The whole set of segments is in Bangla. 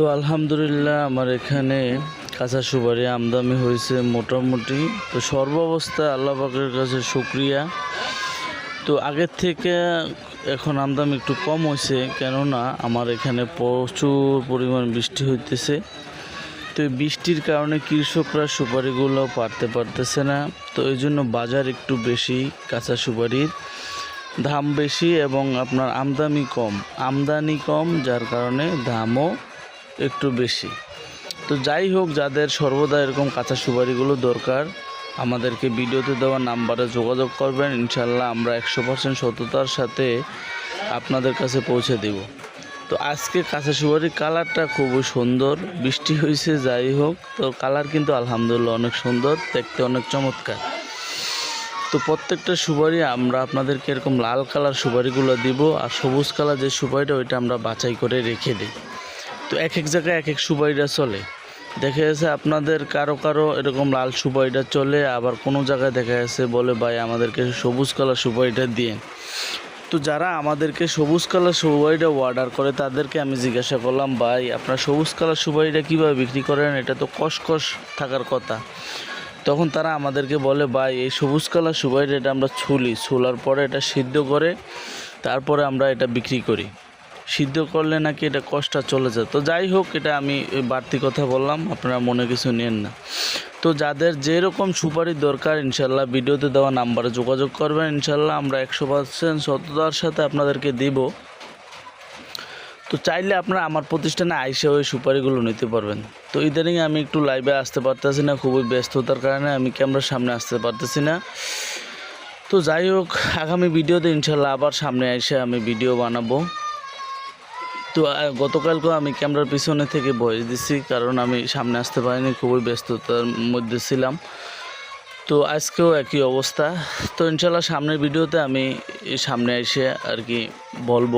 তো আলহামদুলিল্লাহ আমার এখানে কাঁচা সুপারি আমদানি হয়েছে মোটামুটি। তো সর্বাবস্থায় আল্লাহ পাকের কাছে শুক্রিয়া। তো আগের থেকে এখন আমদানি একটু কম হয়েছে, কেননা আমার এখানে প্রচুর পরিমাণ বৃষ্টি হইতেছে। তো বৃষ্টির কারণে কৃষকরা সুপারিগুলো পারতে পারতেছে না। তো এই জন্য বাজার একটু বেশি কাঁচা সুপারির দাম বেশি এবং আপনার আমদানি কম। আমদানি কম, যার কারণে দামও একটু বেশি। তো যাই হোক, যাদের সর্বদা এরকম কাঁচা সুপারিগুলো দরকার, আমাদেরকে ভিডিওতে দেওয়া নাম্বারে যোগাযোগ করবেন। ইনশাল্লাহ আমরা একশো পার্সেন্ট সততার সাথে আপনাদের কাছে পৌঁছে দেব। তো আজকে কাঁচা সুপারির কালারটা খুবই সুন্দর, বৃষ্টি হয়েছে, যাই হোক। তো কালার কিন্তু আলহামদুলিল্লাহ অনেক সুন্দর, দেখতে অনেক চমৎকার। তো প্রত্যেকটা সুপারি আমরা আপনাদেরকে এরকম লাল কালার সুপারিগুলো দিব, আর সবুজ কালার যে সুপারিটা, ওইটা আমরা বাছাই করে রেখে দিই। তো এক এক জায়গায় এক এক সুপারিটা চলে। দেখা যাচ্ছে আপনাদের কারও কারও এরকম লাল সুপারিটা চলে, আবার কোনো জায়গায় দেখা যাচ্ছে বলে, ভাই, আমাদেরকে সবুজ কালার সুপারিটা দিয়ে। তো যারা আমাদেরকে সবুজ কালার সুপারিটা অর্ডার করে, তাদেরকে আমি জিজ্ঞাসা করলাম, ভাই, আপনার সবুজ কালার সুপারিটা কীভাবে বিক্রি করেন? এটা তো কসকস থাকার কথা। তখন তারা আমাদেরকে বলে, ভাই, এই সবুজ কালার সুপারিটা এটা আমরা ছুলি। ছুলার পরে এটা সিদ্ধ করে, তারপরে আমরা এটা বিক্রি করি। সিদ্ধ করলে নাকি এটা কষ্টটা চলে যায়। তো যাই হোক, এটা আমি বাড়তি কথা বললাম, আপনারা মনে কিছু নেন না। তো যাদের যেরকম সুপারি দরকার, ইনশাল্লাহ ভিডিওতে দেওয়া নাম্বারে যোগাযোগ করবেন। ইনশাল্লাহ আমরা একশো পার্সেন্ট সততার সাথে আপনাদেরকে দিব। তো চাইলে আপনারা আমার প্রতিষ্ঠানে আইসে ওই সুপারিগুলো নিতে পারবেন। তো ইদানিং আমি একটু লাইভে আসতে পারতেছি না, খুবই ব্যস্ততার কারণে আমি ক্যামেরার সামনে আসতে পারতেছি না। তো যাই হোক, আগামী ভিডিওতে ইনশাল্লাহ আবার সামনে এসে আমি ভিডিও বানাবো। তো গতকালকেও আমি ক্যামেরার পিছনে থেকে ভয়েস দিছি, কারণ আমি সামনে আসতে পারিনি, খুবই ব্যস্ততার মধ্যে ছিলাম। তো আজকেও একই অবস্থা। তো ইনশাল্লাহ সামনের ভিডিওতে আমি সামনে এসে আর কি বলব।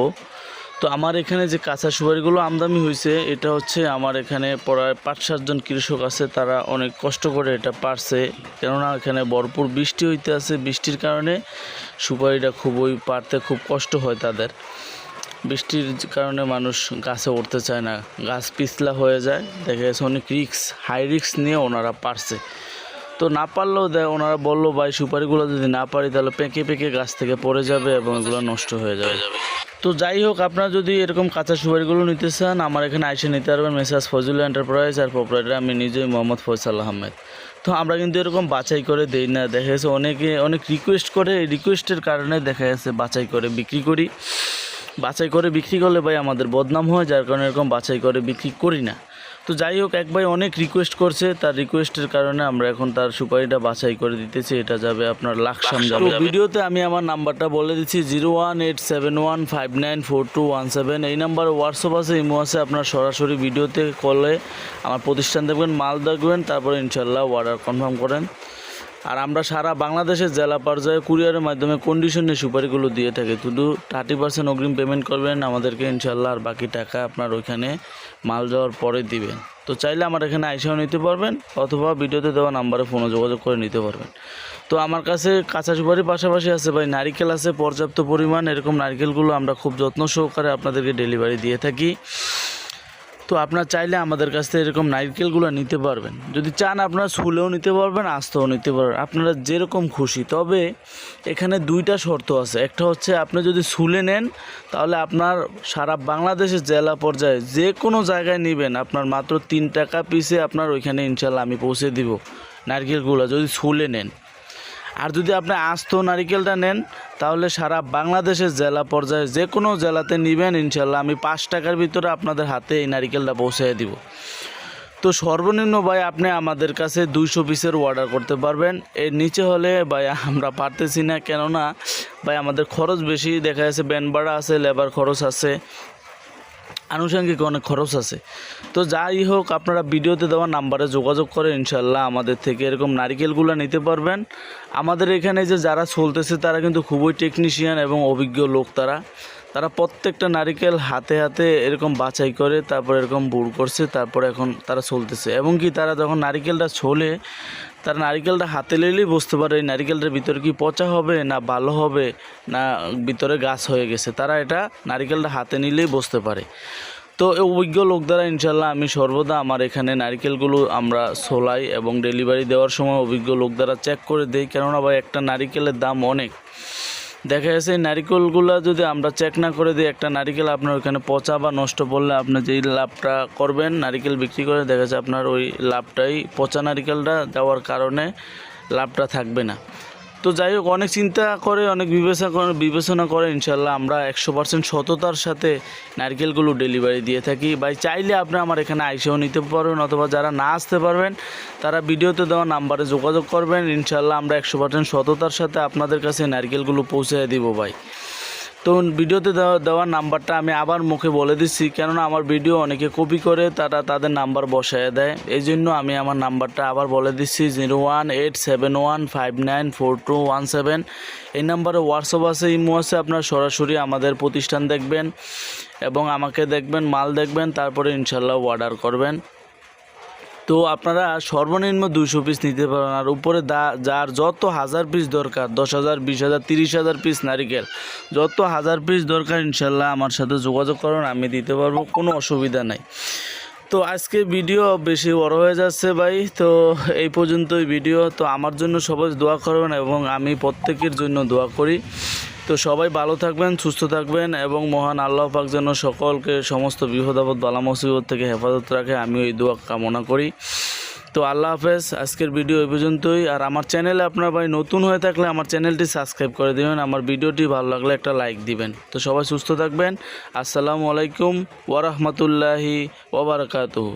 তো আমার এখানে যে কাঁচা সুপারিগুলো আমদানি হয়েছে, এটা হচ্ছে আমার এখানে প্রায় পাঁচ সাতজন কৃষক আছে, তারা অনেক কষ্ট করে এটা পারছে। কেননা এখানে ভরপুর বৃষ্টি হইতে আছে, বৃষ্টির কারণে সুপারিটা খুবই পারতে খুব কষ্ট হয় তাদের। বৃষ্টির কারণে মানুষ গাছে উঠতে চায় না। গাছ পিছলা হয়ে যায়, দেখা গেছে অনেক রিক্স হাই রিক্স নিয়ে ওনারা পারছে। তো না পারলেও দেয় ওনারা বলল, ভাই, সুপারিগুলো যদি না পারি, তাহলে পেকে পেকে গাছ থেকে পড়ে যাবে এবং এগুলো নষ্ট হয়ে যাবে। তো যাই হোক, আপনারা যদি এরকম কাঁচা সুপারিগুলো নিতে চান, আমার এখানে আইসে নিতে পারবেন মেসাজ ফজল এন্টারপ্রাইজ আর প্রপারেটার আমি নিজেই মোহাম্মদ ফয়সাল আহমেদ। তো আমরা কিন্তু এরকম বাছাই করে দেই না। দেখা গেছে অনেকে অনেক রিকোয়েস্ট করে রিকোয়েস্টের কারণে দেখা গেছে বাছাই করে, বিক্রি করি। বাছাই করে বিক্রি করলে ভাই আমাদের বদনাম হয় যার কারণে এরকম বাছাই করে বিক্রি করি না। তো যাই হোক এক ভাই অনেক রিকোয়েস্ট করছে তার রিকোয়েস্টের কারণে আমরা এখন তার সুপারিটা বাছাই করে দিতেছি এটা যাবে আপনার লাকসাম যাবে। ভিডিওতে আমি আমার নাম্বারটা বলে দিচ্ছি zero one eight seven one five nine four two one seven. এই নাম্বার হোয়াটসঅ্যাপ আছে ইমো আছে আপনার সরাসরি ভিডিওতে কলে আমার প্রতিষ্ঠান দেখবেন মাল দেখবেন তারপরে ইনশাল্লাহ অর্ডার কনফার্ম করেন। আর আমরা সারা বাংলাদেশের জেলা পর্যায়ে কুরিয়ারের মাধ্যমে কন্ডিশনে সুপারিগুলো দিয়ে থাকি। শুধু থার্টি পার্সেন্ট অগ্রিম পেমেন্ট করবেন, আমাদেরকে ইনশাল্লাহ আর বাকি টাকা আপনার ওইখানে মাল যাওয়ার পরে দিবেন। তো চাইলে আমার এখানে আইসাও নিতে পারবেন, অথবা ভিডিওতে দেওয়া নাম্বারে ফোনে যোগাযোগ করে নিতে পারবেন। তো আমার কাছে কাঁচা সুপারির পাশাপাশি আছে ভাই, নারিকেল আছে, পর্যাপ্ত পরিমাণ, এরকম নারিকেলগুলো আমরা খুব যত্ন সহকারে আপনাদেরকে ডেলিভারি দিয়ে থাকি। তো আপনার চাইলে আমাদের কাছ থেকে এরকম নারকেলগুলো নিতে পারবেন। যদি চান আপনারা ছুলেও নিতে পারবেন, আস্তেও নিতে পারবেন। আপনারা যেরকম খুশি। তবে এখানে দুইটা শর্ত আছে। একটা হচ্ছে আপনি যদি ছুলে নেন, তাহলে আপনার সারা বাংলাদেশের জেলা পর্যায়ে যে কোনো জায়গায় নেবেন। আপনার মাত্র তিন টাকা পিসে আপনার ওইখানে ইনশাল্লাহ আমি পৌঁছে দিব নারকেলগুলো, যদি ছুলে নেন। আর যদি আপনি আস্ত নারিকেলটা নেন, তাহলে সারা বাংলাদেশের জেলা পর্যায়ে যে কোনো জেলাতে নেবেন, ইনশাল্লাহ আমি পাঁচ টাকার ভিতরে আপনাদের হাতে এই নারিকেলটা পৌঁছে দিব। তো সর্বনিম্ন ভাই, আপনি আমাদের কাছে দুইশো পিসের অর্ডার করতে পারবেন। এর নিচে হলে ভাই, আমরা পারতেছি না, কেননা ভাই, আমাদের খরচ বেশি। দেখা যাচ্ছে ব্যান ভাড়া আছে লেবার খরচ আছে। আনুষঙ্গিক অনেক খরচ আছে। তো যাই হোক, আপনারা ভিডিওতে দেওয়া নাম্বারে যোগাযোগ করে ইনশাল্লাহ আমাদের থেকে এরকম নারিকেলগুলো নিতে পারবেন। আমাদের এখানে যে যারা চলতেছে, তারা কিন্তু খুবই টেকনিশিয়ান এবং অভিজ্ঞ লোক তারা। তারা প্রত্যেকটা নারিকেল হাতে হাতে এরকম বাছাই করে, তারপর এরকম বুড় করছে, তারপর এখন তারা চলতেছে। এবং কি তারা যখন নারিকেলটা ছোলে তারা নারিকেলটা হাতে নিলেই বুঝতে পারে এই নারিকেলটার ভিতরে কি পচা হবে না ভালো হবে, না ভিতরে গাছ হয়ে গেছে। তারা এটা নারিকেলটা হাতে নিলেই বুঝতে পারে। তো অভিজ্ঞ লোক দ্বারা ইনশাল্লাহ আমি সর্বদা আমার এখানে নারিকেলগুলো আমরা সোলাই এবং ডেলিভারি দেওয়ার সময় অভিজ্ঞ লোক দ্বারা চেক করে দিই। কেননা ভাই, একটা নারিকেলের দাম অনেক। দেখা যাচ্ছে নারিকেলগুলো যদি আমরা চেক না করে দিই, একটা নারিকেল আপনার ওইখানে পচা বা নষ্ট পড়লে আপনি যেই লাভটা করবেন, নারিকেল বিক্রি করে দেখা যাচ্ছে আপনার ওই লাভটাই পচা নারিকেলটা দেওয়ার কারণে লাভটা থাকবে না। তো যাই হোক, অনেক চিন্তা করে, অনেক বিবেচনা করে বিবেচনা করে ইনশাল্লাহ আমরা একশো পার্সেন্ট সততার সাথে নারকেলগুলো ডেলিভারি দিয়ে থাকি। ভাই, চাইলে আপনি আমার এখানে আইসেও নিতে পারবেন অথবা যারা না আসতে পারবেন, তারা ভিডিওতে দেওয়া নাম্বারে যোগাযোগ করবেন। ইনশাল্লাহ আমরা একশো পার্সেন্ট সততার সাথে আপনাদের কাছে নারকেলগুলো পৌঁছে দিব, ভাই। তো ভিডিওতে দেওয়া নাম্বারটা আমি আবার মুখে বলে দিচ্ছি, কেননা আমার ভিডিও অনেকে কপি করে, তারা তাদের নাম্বার বসায় দেয়। এই জন্য আমি আমার নাম্বারটা আবার বলে দিচ্ছি, zero one eight seven one five nine four two one seven. এই নাম্বারে হোয়াটসঅ্যাপ আছে, ইমো আছে, আপনার সরাসরি আমাদের প্রতিষ্ঠান দেখবেন এবং আমাকে দেখবেন, মাল দেখবেন, তারপরে ইনশাল্লাহ অর্ডার করবেন। তো আপনারা সর্বনিম্ন দুইশো পিস নিতে পারেন। আর উপরে দা, যার যত হাজার পিস দরকার, দশ হাজার, বিশ হাজার, তিরিশ হাজার পিস নারিকেল, যত হাজার পিস দরকার, ইনশাল্লাহ আমার সাথে যোগাযোগ করুন, আমি দিতে পারব, কোনো অসুবিধা নাই। তো আজকে ভিডিও বেশি বড় হয়ে যাচ্ছে ভাই, তো এই পর্যন্তই ভিডিও। তো আমার জন্য সবাই দোয়া করবেন এবং আমি প্রত্যেকের জন্য দোয়া করি। তো সবাই ভালো থাকবেন, সুস্থ থাকবেন এবং মহান আল্লাহ পাক যেন সকলকে সমস্ত বিপদাপদ বালা মুসিবত থেকে হেফাজত রাখে আমি এই দোয়া কামনা করি। তো আল্লাহ হাফেজ, আজকের ভিডিও এই পর্যন্তই। আর আমার চ্যানেলে আপনার ভাই নতুন হয়ে থাকলে আমার চ্যানেলটি সাবস্ক্রাইব করে দিবেন, আমার ভিডিওটি ভালো লাগলে একটা লাইক দিবেন। তো সবাই সুস্থ থাকবেন। আসসালামু আলাইকুম ওরহমতুল্লাহি ওবরাকাতুহু